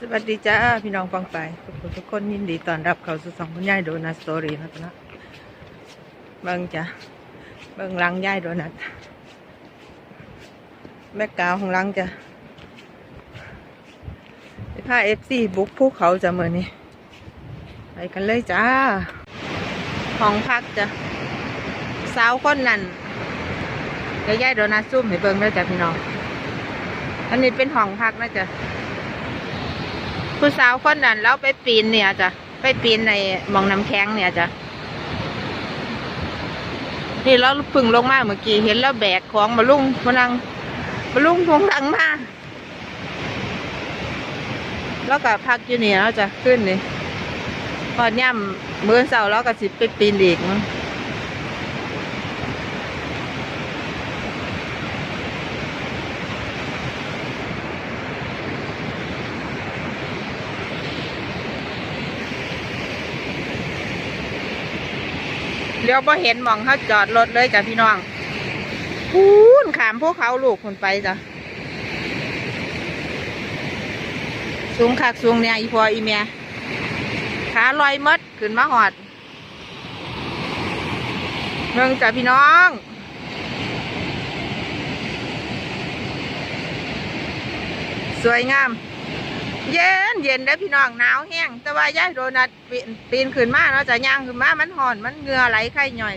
สวัสดีจ้าพี่น้องฟังไปทุกคนทุกคนยินดีต้อนรับเข้าสู่สองคุณยายโดนัทสตอรี่นะจ๊ะเบิ่งจ้ะเบิ่งลังยายโดนัทแม่กาวของลังจ้ะไปพาเอฟซีบุกภูเขาจะเมื่อนี้ไปกันเลยจ้าห้องพักจ้ะสาวคนนั้นเดี๋ยวยายโดนัทซุ่มให้เบิ่งด้วยจ้ะพี่น้องอันนี้เป็นห้องพักนะจ๊ะ ผู้สาวคนนั้นเราไปปีนเนี่ยจ้ะไปปีนในมองน้ำแข็งเนี่ยจ้ะนี่เราพึ่งลงมาเมื่อกี้เห็นแล้วแบกของมาลุ่งมานังมาลุ่งพวงดังมาแล้วก็พักอยู่นี่แล้วจะขึ้นนี่พอย่ำมื้อเสาร์แล้วก็สิไปปีนอีกมั้ง เดี๋ยวพอเห็นมองเขาจอดรถเลยจ้ะพี่น้องพูนขามพวกเขาลูกคนไปจ้ะสูงคักสูงเนี่ยอีพออีเมียขาลอยมดขึ้นมาหอดเมืองจ้ะพี่น้องสวยงาม เย็นเย็นได้พี่น้องหนาวแห้งแต่ว่ายายโดนัทปีนปีนขึ้นมาเนาะจะย่างขึ้นมามันห่อนมันเหงื่อไหลไข้หน่อย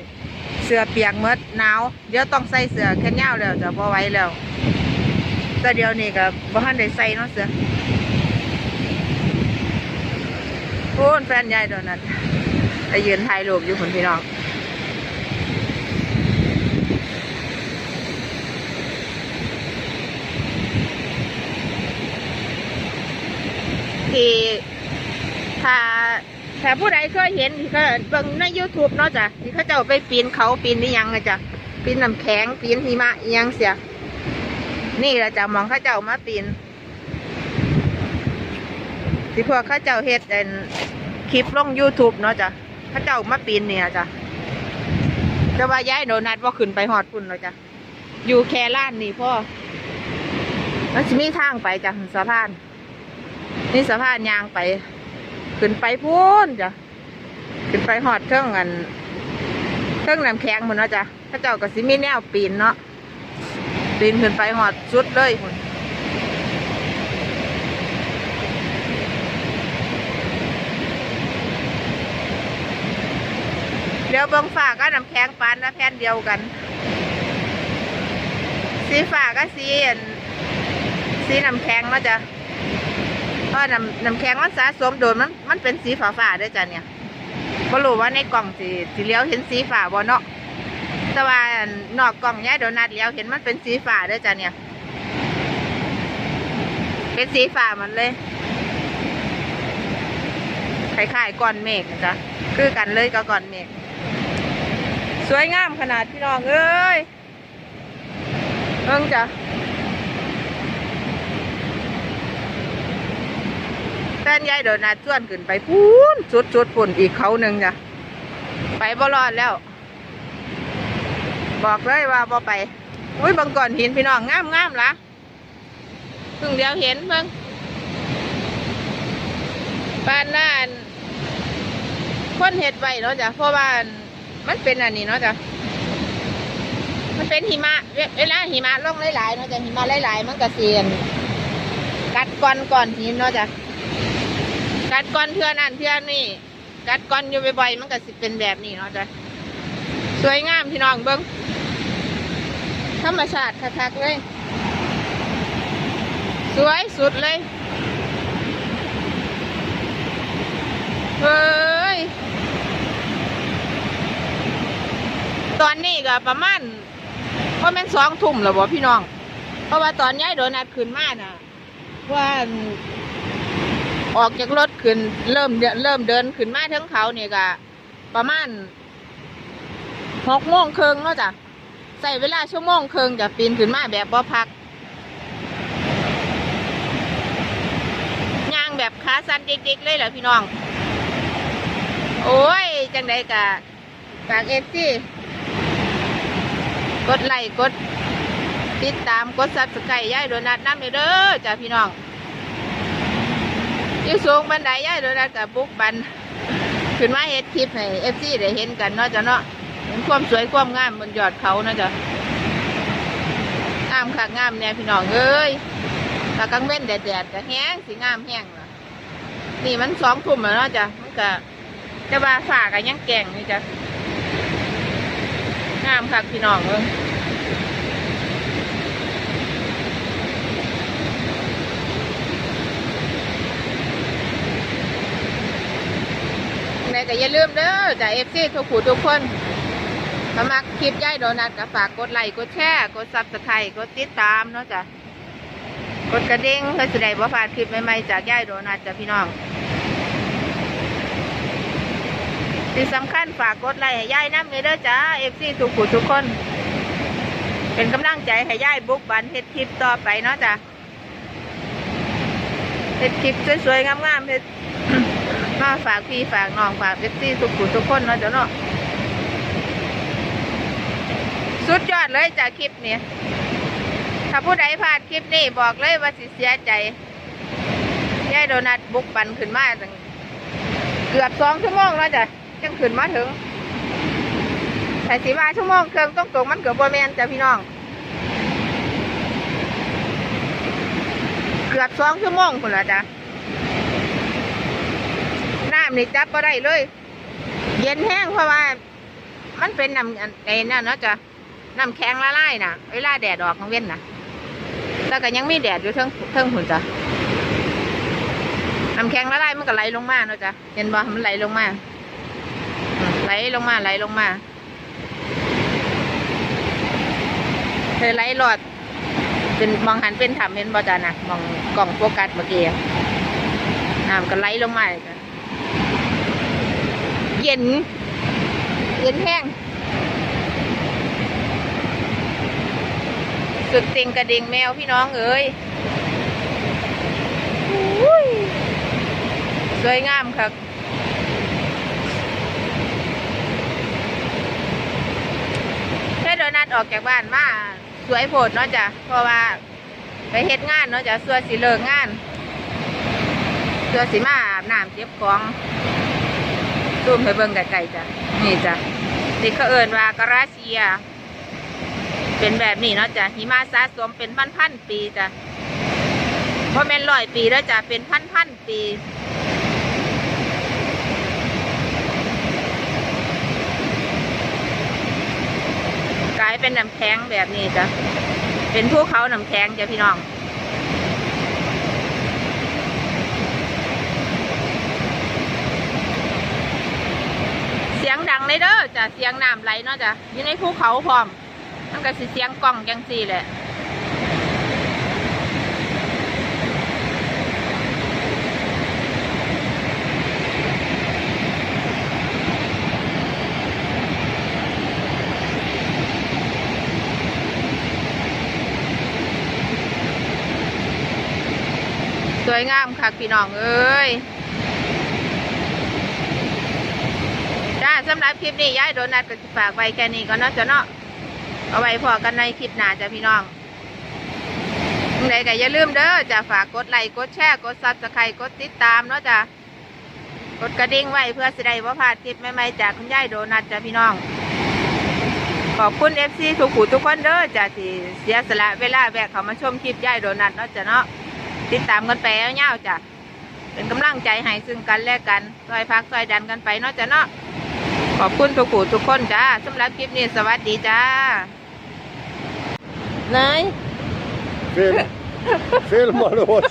เสื้อเปียกหมดหนาวเดี๋ยวต้องใส่เสื้อแขนยาวแล้วจะพอไว้แล้ว แต่เดี๋ยวนี้ก็บ่ทันได้ใส่เนาะเสื้อโอ้แฟนยายโดนัทไปยืนถ่ายรูปอยู่คนพี่น้อง ที่ถ้าถ้าผู้ใดเคยเห็นที่เขาบิ่งใน YouTube เนาะจ้ะที่เขาเจ้าไปปีนเขาปีนนี่ยังอะจ้ะปีนน้ำแข็งปีนหิมะยังเสีย นี่แหละจ้ะมองเขาเจ้ามาปีนที่พวกเขาเจ้าเฮ็ดเป็นคลิปลง YouTube เนาะจ้ะเขาเจ้ามาปีนเนี่ยจ้ะแต่ว่าย้ายโดนัทว่าขึ้นไปหอดพุ่นเนาะจ้ะอยู่แค่ล้านนี่พ่อมันจะมีทางไปจ้ะสะพาน นี่สะพานยางไป ขึ้นไปพูนจ้ะ ขึ้นไปหอดเครื่องกัน เครื่องน้ำแข็งหมดเนาะจ้ะถ้าเจ้าก็สิมีแนวปีนเนาะ ปีนขึ้นไปหอดสุดเลยพุ่นเดี๋ยวเบิ้งฝาก็น้ำแข็งปานนะแผ่นเดียวกัน สีฝาก็สีอันสีน้ำแข็งเนาะจ้ะ เพราะน้ำน้ำแข็งมันสะสมโดนมันมันเป็นสีฟ้าฟ้าด้วยจ้ะเนี่ยบ่รู้ว่าในกล่องสีสีเลี้ยวเห็นสีฟ้าบ่เนาะแต่ว่านอกกล่องย้ายโดนัทเลี้ยวเห็นมันเป็นสีฟ้าด้วยจ้ะเนี่ย เป็นสีฟ้ามันเลยคล้ายๆก้อนเมฆนะจ๊ะคือกันเลยกับก้อนเมฆสวยงามขนาดพี่น้องเอ้ยเอิงจ้ะ แฟนยายโดนัทชวนขึ้นไปพูนสุดสุดๆพุ่นอีกเขาหนึ่งจ้ะไปบ่รอดแล้ว บอกเลยว่าบ่ไปอุ้ยบางก่อนหินพี่น้องงามงามละเพิ่งเดียวเห็นเพิ่งบ้านน่านคนเห็ดไว้เนาะจ้ะเพราะว่ามันเป็นอันนี้เนาะจ้ะมันเป็นหิมะเวลาหิมะล่องหลายๆเนาะจ้ะหิมะหลายๆมันก็เสียนกัดก้อนก้อนหินเนาะจ้ะ กัดก้อนเทือนั่นเทือนี่ กัดก้อนอยู่บ่อยๆมันก็สิเป็นแบบนี้เนาะจ้ะสวยงามพี่น้องเบิ้งธรรมชาติคักๆเลย สวยสุดเลยเฮ้ยตอนนี้ก็ประมาณเพราะมันสองทุ่มแล้วบ่พี่น้อง เพราะว่าตอนย้ายโดนัดขึ้นมาน่ะว่า ออกจากรถขึ้น เริ่มเริ่มเดินขึ้นมาทั้งเขาเนี่ยก็ประมาณหกโมงครึ่งเนาะจ้ะใส่เวลาชั่วโมงครึ่งจะปีนขึ้นมาแบบบ่พักย่างแบบขาสั้นเด็กๆเลยเหรอพี่น้อง โอ้ย จังใดกะฝากเอฟซี่กดไลค์กดติดตามกดซับสไครต์ย่ายโดนัทน้ำเด้อจ้ะพี่น้อง อยู่สูงบันไดย่ายโดนัทกับบุกบัน ขึ้นมาเฮ็ดคลิปให้เอฟซีได้เห็นกันเนาะจ้ะเนาะเห็นความสวยความงามบนยอดเขาเนาะจ้ะงามค่ะงามเนี่ยพี่น้องเอ้ยถ้ากลางเว้นแดดๆก็แห้งสิงามแห้งล่ะนี่มันสองทุ่มแล้วเนาะจ้ะมันก็จะว่าฝากันยังแก่งนี่จ้ะงามค่ะพี่น้องเอ้ยไหน ก็อย่าลืมเด้อจ้ะเอฟซีทุกผู้ทุกคนถ้ามักคลิปย่ายโดนัทก็ฝากกดไลค์กดแชร์กดซับสไครต์กดติดตามเนาะจ้ะกดกระดิ่งเพื่อจะได้บ่พลาดคลิปใหม่ๆจากย่ายโดนัทจ้ะพี่น้องที่สำคัญฝากกดไลค์ให้ย่ายน้ำเลยเด้อจ้าเอฟซีทุกผู้ทุกคน เป็นกำลังใจให้ย่ายบุกบันเฮ็ดคลิปต่อไปเนาะจ้ะเฮ็ดคลิปสวยๆงามๆเฮ็ด มาฝากพี่ฝากน้องฝากเอฟซีทุกผู้ทุกคนเนาะจ้ะเนาะสุดยอดเลยจากคลิปนี้ถ้าผู้ใดพลาดคลิปนี้บอกเลยว่าสิเสียใจย่ายโดนัทบุกบันขึ้นมาเกือบสองชั่วโมงแล้วจ้ะจังขึ้นมาถึงแต่สีมาชั่วโมงเครื่องต้องตรงมันเกือบบแมนจ้ะพี่น้อง เกือบสองชั่วโมงคนละจ้ะำนี่จับก็ได้เลย เย็นแห้งเพราะว่า มันเป็นน้ำอันไอ้นั่นเนาะจ้ะน้ำแข็งละลายน่ะเวลาแดดออกกลางเว้นน่ะแล้วก็ยังมีแดดอยู่เทิงเทิงหุ่นจ้ะน้ำแข็งละลายมันก็ไหลลงมาเนาะจ้ะเห็นบ่มันไหลลงมาไหลลงมาไหลลงมาเธอไหลหลอดเป็นมองหันเป็นถ้ำเห็นบ่จ้ะนะมองกล่องโฟกัสเมื่อกี้น้ำก็ไหลลงมาจ้ะ เย็น เย็นแห้ง สุดติงกระดิ่งแมวพี่น้องเอ้ยสวยงามครับแค่โดนัทออกจากบ้านมาสวยโพดเนาะจ้ะ เพราะว่าไปเฮ็ดงานเนาะจ้ะส่วนสิเลิกงานส่วนสิมาอาบน้ำเจ็บของ ซูมไปเบิ่งไกลๆจ้ะ นี่จ้ะนี่เขาเอิ้นว่ากราเซีย เป็นแบบนี้เนาะจ้ะหิมะสะสมเป็นพันๆปีจ้ะเพราะแม่นร้อยปีแล้วจ้ะเป็นพันพันๆปีกลายเป็นน้ำแข็งแบบนี้จ้ะเป็นภูเขาน้ำแข็งจ้ะพี่น้อง เสียง ดังเลยเด้อจ้ะเสียงน้ำไหลเนาะจ้ะอยู่ในภูเขาพร้อมมันก็สิเสียงกล้องจังสี่แหละสวยงามค่ะพี่น้องเอ้ย จ้า สำหรับคลิปนี้ย้ายโดนัทก็ฝากไว้แค่นี้ก่อนเนาะจ้ะเนาะเอาไว้พอกันในคลิปหน้าจ้ะพี่น้องยังไงก็อย่าลืมเด้อจะฝากกดไลค์กดแชร์กดซับสไครต์กดติดตามเนาะจ้ะกดกระดิ่งไว้เพื่อสิได้ว่าพลาดคลิปใหม่ๆจากคุณยายโดนัทจ้ะพี่น้อง ขอบคุณเอฟซีทุกผู้ทุกคนเด้อจ้ะที่เสียสละเวลาแวะเข้ามาชมคลิปยายโดนัทเนาะจ้ะเนาะติดตามกันไปเงาวจ้ะเป็นกำลังใจให้ซึ่งกันและกันซอยพักซอยดันกันไปเนาะจ้ะเนาะ ขอบคุณทุกผู้ทุกคนจ้าสำหรับคลิปนี้สวัสดีจ้านาย Film. Filma oss.